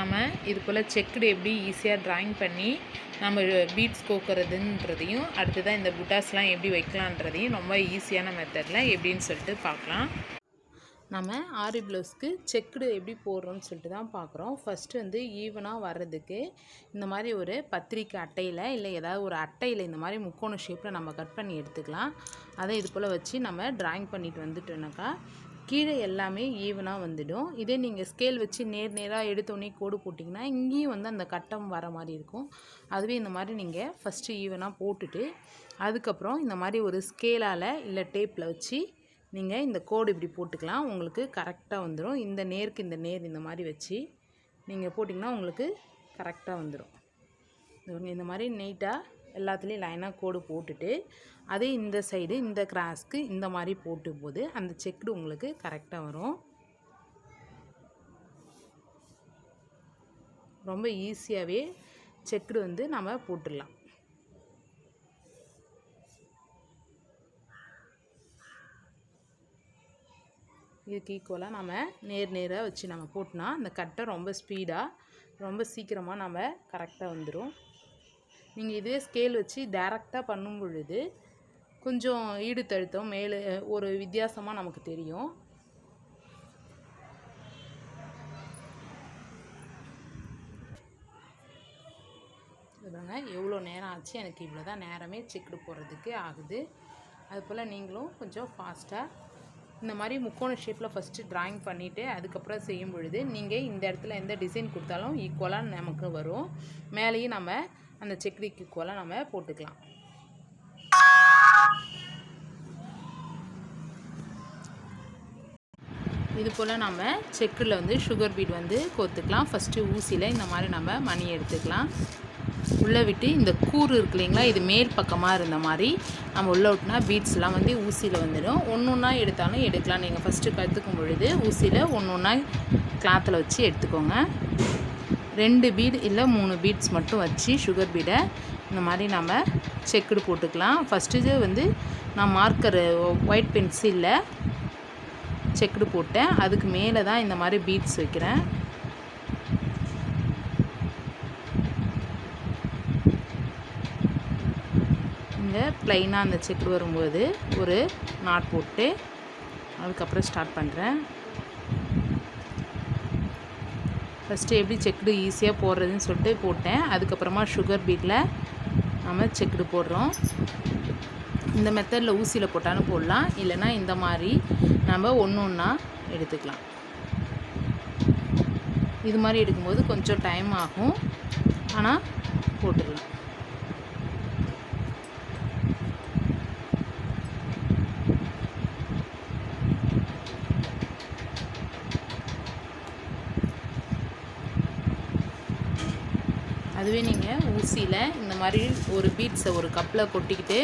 நம்ம இது போல் செக்குடு எப்படி ஈஸியாக ட்ராயிங் பண்ணி நம்ம பீட்ஸ் கோக்கிறதுன்றதையும் அடுத்ததான் இந்த புட்டாஸ்லாம் எப்படி வைக்கலான்றதையும் ரொம்ப ஈஸியான மெத்தடில் எப்படின்னு சொல்லிட்டு பார்க்கலாம். நம்ம ஆரி ப்ளவுஸ்க்கு செக்குடு எப்படி போடுறோம்னு சொல்லிட்டு தான் பார்க்குறோம். ஃபஸ்ட்டு வந்து ஈவனாக வர்றதுக்கு இந்த மாதிரி ஒரு பத்திரிக்கை அட்டையில் இல்லை ஏதாவது ஒரு அட்டையில் இந்த மாதிரி முக்கோண ஷேப்பில் நம்ம கட் பண்ணி எடுத்துக்கலாம். அதை இது போல் வச்சு நம்ம ட்ராயிங் பண்ணிட்டு வந்துட்டோம்னாக்கா கீழே எல்லாமே ஈவனாக வந்துடும். இதே நீங்கள் ஸ்கேல் வச்சு நேர் நேராக எடுத்தோடனே கோடு போட்டிங்கன்னா இங்கேயும் வந்து அந்த கட்டம் வர மாதிரி இருக்கும். அதுவே இந்த மாதிரி நீங்கள் ஃபஸ்ட்டு ஈவனாக போட்டுட்டு அதுக்கப்புறம் இந்த மாதிரி ஒரு ஸ்கேலால் இல்லை டேப்பில் வச்சு நீங்கள் இந்த கோடு இப்படி போட்டுக்கலாம். உங்களுக்கு கரெக்டாக வந்துடும் இந்த நேருக்கு இந்த நேர் இந்த மாதிரி வச்சு நீங்கள் போட்டிங்கன்னா உங்களுக்கு கரெக்டாக வந்துடும் இந்த மாதிரி நீட்டாக எல்லாத்துலேயும் லைனாக கோடு போட்டுட்டு அதே இந்த சைடு இந்த கிராஸ்க்கு இந்த மாதிரி போட்டு போது அந்த செக்குடு உங்களுக்கு கரெக்டாக வரும். ரொம்ப ஈஸியாகவே செக்குடு வந்து நம்ம போட்டுடலாம். இதுக்கு ஈக்குவலாக நம்ம நேர் நேராக வச்சு நம்ம போட்டோன்னா அந்த கட்டை ரொம்ப ஸ்பீடாக ரொம்ப சீக்கிரமாக நம்ம கரெக்டாக வந்துடும் நீங்கள் இதுவே ஸ்கேல் வச்சு டேரெக்டாக பண்ணும் பொழுது கொஞ்சம் ஈடுத்தழுத்தம் மேலே ஒரு வித்தியாசமாக நமக்கு தெரியும். சொல்லுங்க எவ்வளோ நேரம் ஆச்சு? எனக்கு இவ்வளோ தான் நேரமே செக்குடு போடுறதுக்கு ஆகுது. அதுபோல் நீங்களும் கொஞ்சம் ஃபாஸ்ட்டாக இந்த மாதிரி முக்கோண ஷேப்பில் ஃபஸ்ட்டு ட்ராயிங் பண்ணிவிட்டு அதுக்கப்புறம் செய்யும் பொழுது நீங்கள் இந்த இடத்துல எந்த டிசைன் கொடுத்தாலும் ஈக்குவலாக நமக்கு வரும். மேலேயும் நம்ம அந்த செக்குடிக்கு ஈக்குவலாக நம்ம போட்டுக்கலாம். இது போல் நம்ம செக்கில் வந்து சுகர் பீட் வந்து கோத்துக்கலாம். ஃபஸ்ட்டு ஊசியில் இந்த மாதிரி நம்ம மணி எடுத்துக்கலாம். உள்ளே விட்டு இந்த கூறு இருக்கு இல்லைங்களா இது மேல் பக்கமாக இருந்த மாதிரி நம்ம உள்ளே விட்டுனா பீட்ஸ்லாம் வந்து ஊசியில் வந்துடும். ஒன்று ஒன்றா எடுத்தாலும் எடுக்கலாம். நீங்கள் ஃபஸ்ட்டு கற்றுக்கும் பொழுது ஊசியில் ஒன்று ஒன்றா கிளாத்தில் வச்சு எடுத்துக்கோங்க. ரெண்டு பீட் இல்லை மூணு பீட்ஸ் மட்டும் வச்சு சுகர் பீடை இந்த மாதிரி நம்ம செக்குடு போட்டுக்கலாம். ஃபஸ்ட்டு வந்து நான் மார்க்கர் ஒயிட் பென்சிலில் செக்குடு போட்டேன். அதுக்கு மேலே தான் இந்த மாதிரி பீட்ஸ் வைக்கிறேன். இந்த ப்ளைனாக அந்த செக்குடு வரும்போது ஒரு நாட் போட்டு அதுக்கப்புறம் ஸ்டார்ட் பண்ணுறேன் ஃபஸ்ட்டு எப்படி செக்குடு ஈஸியாக போடுறதுன்னு சொல்லிட்டு போட்டேன். அதுக்கப்புறமா சுகர் பீட்டில் நம்ம செக்குடு போடுறோம். இந்த மெத்தடில் ஊசியில் போட்டாலும் போடலாம். இல்லைன்னா இந்த மாதிரி நம்ம ஒன்று ஒன்றா எடுத்துக்கலாம். இது மாதிரி எடுக்கும்போது கொஞ்சம் டைம் ஆகும். ஆனால் போட்டுடலாம் அதுவே நீங்கள் ஊசியில் இந்த மாதிரி ஒரு பீட்ஸை ஒரு கப்பில் கொட்டிக்கிட்டு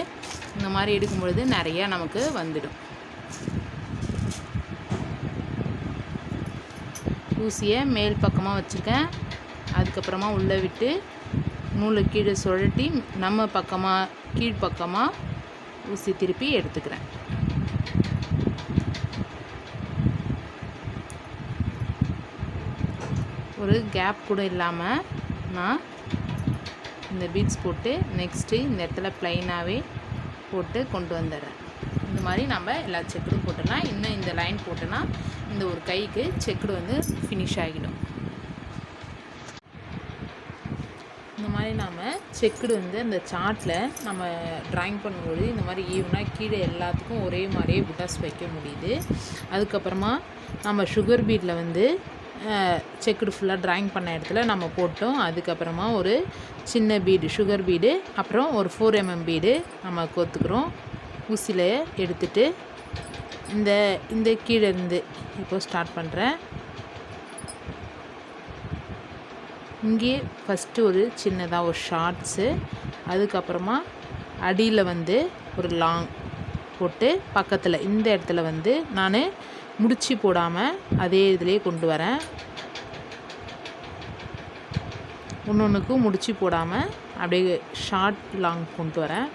இந்த மாதிரி எடுக்கும் பொழுது நிறையா நமக்கு வந்துடும். ஊசியை மேல் பக்கமாக வச்சுருக்கேன். அதுக்கப்புறமா உள்ளே விட்டு நூலை கீழே சுழட்டி நம்ம பக்கமாக கீழ்ப்பக்கமாக ஊசி திருப்பி எடுத்துக்கிறேன். ஒரு கேப் கூட இல்லாமல் நான் இந்த பீட்ஸ் போட்டு நெக்ஸ்ட்டு இந்த இடத்துல ப்ளைனாகவே போட்டு கொண்டு வந்துடுறேன். மாதிரி நம்ம எல்லா செக்குடும் போட்டோம்னா இன்னும் இந்த லைன் போட்டோன்னா இந்த ஒரு கைக்கு செக்குடு வந்து ஃபினிஷ் ஆகிடும். இந்த மாதிரி நாம் செக்குடு வந்து அந்த சார்ட்டில் நம்ம ட்ராயிங் பண்ணும்போது இந்த மாதிரி ஈவனாக கீழே எல்லாத்துக்கும் ஒரே மாதிரியே புட்டாஸ் வைக்க முடியுது. அதுக்கப்புறமா நம்ம சுகர் பீட்டில் வந்து செக்குடு ஃபுல்லாக ட்ராயிங் பண்ண இடத்துல நம்ம போட்டோம். அதுக்கப்புறமா ஒரு சின்ன பீடு சுகர் பீடு அப்புறம் ஒரு ஃபோர் எம்எம் பீடு நம்ம கோத்துக்கிறோம். ஊசியில் எடுத்துட்டு இந்த இந்த கீழே இருந்து இப்போ ஸ்டார்ட் பண்ணுறேன் இங்கே ஃபஸ்ட்டு ஒரு சின்னதாக ஒரு ஷார்ட்ஸு அதுக்கப்புறமா அடியில் வந்து ஒரு லாங் போட்டு பக்கத்தில் இந்த இடத்துல வந்து நான் முடிச்சு போடாமல் அதே இதிலே கொண்டு வரேன். ஒன்று ஒன்றுக்கும் முடிச்சு போடாமல் அப்படியே ஷார்ட் லாங் கொண்டு வரேன்.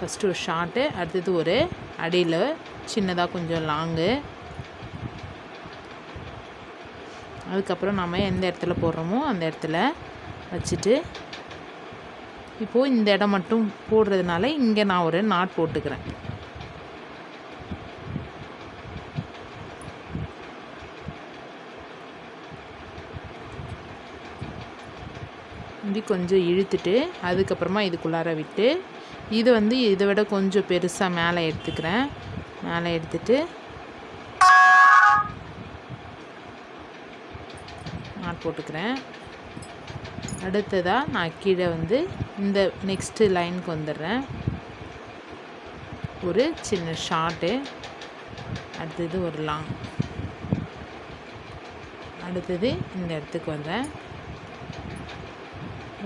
ஃபஸ்ட்டு ஒரு ஷார்ட்டு அடுத்தது ஒரு அடியில் சின்னதாக கொஞ்சம் லாங்கு அதுக்கப்புறம் நம்ம எந்த இடத்துல போடுறோமோ அந்த இடத்துல வச்சுட்டு இப்போது இந்த இடம் மட்டும் போடுறதுனால இங்கே நான் ஒரு நாட் போட்டுக்கிறேன். இப்படி கொஞ்சம் இழுத்துட்டு அதுக்கப்புறமா இதுக்குள்ளார விட்டு இது வந்து இதை விட கொஞ்சம் பெருசாக மேலே எடுத்துக்கிறேன். மேலே எடுத்துட்டு நாட் போட்டுக்கிறேன். அடுத்ததாக நான் கீழே வந்து இந்த நெக்ஸ்ட்டு லைனுக்கு வந்துடுறேன். ஒரு சின்ன ஷார்ட்டு அடுத்தது ஒரு லாங் அடுத்தது இந்த இடத்துக்கு வந்தேன்.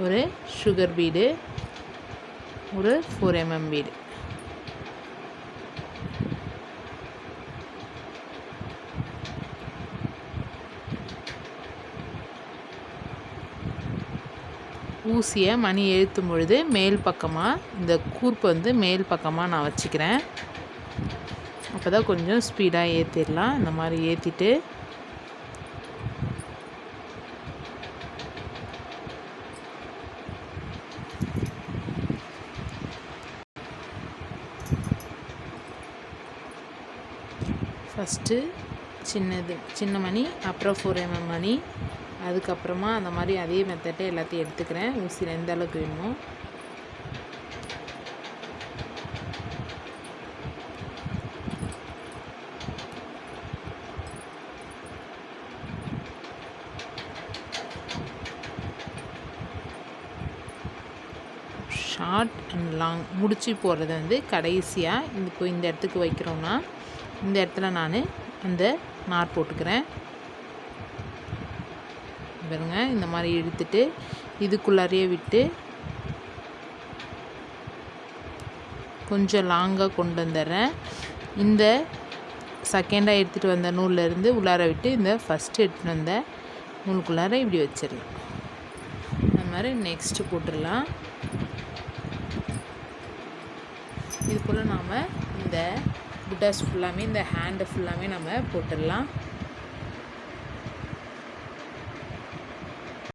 ஒரு சுகர் பீடு ஒரு ஃபோர் எம்எம் பீடு ஊசியை மணி எழுத்தும் பொழுது மேல் பக்கமாக இந்த கூர்ப்பு வந்து மேல் பக்கமாக நான் வச்சுக்கிறேன். அப்போ தான் கொஞ்சம் ஸ்பீடாக ஏற்றிடலாம் இந்த மாதிரி ஏற்றிட்டு ஃபஸ்ட்டு சின்னது சின்ன மணி அப்புறம் ஃபோர் எம்எம் மணி. அதுக்கப்புறமா அந்த மாதிரி அதே மெத்தட்டை எல்லாத்தையும் எடுத்துக்கிறேன். ஊசியில் எந்த அளவுக்கு வேணுமோ. ஷார்ட் அண்ட் லாங் முடிச்சு போடுறது வந்து கடைசியாக இந்த இப்போ இந்த இடத்துக்கு வைக்கிறோம்னா இந்த இடத்துல நான் அந்த நார் போட்டுக்கிறேன். பாருங்க இந்த மாதிரி இழுத்துட்டு இதுக்குள்ளாரையே விட்டு கொஞ்சம் லாங்காக கொண்டு வந்துடுறேன். இந்த செகண்டாக எடுத்துகிட்டு வந்த நூல்லேருந்து உள்ளார விட்டு இந்த ஃபஸ்ட்டு எடுத்துகிட்டு வந்த நூலுக்குள்ளார இப்படி வச்சிடலாம். அந்த மாதிரி நெக்ஸ்ட்டு போட்டுடலாம். இது போல் நாம் இந்த புட்டாஸ் ஃபுல்லாமே இந்த ஹேண்டு ஃபுல்லாமே நம்ம போட்டுடலாம்.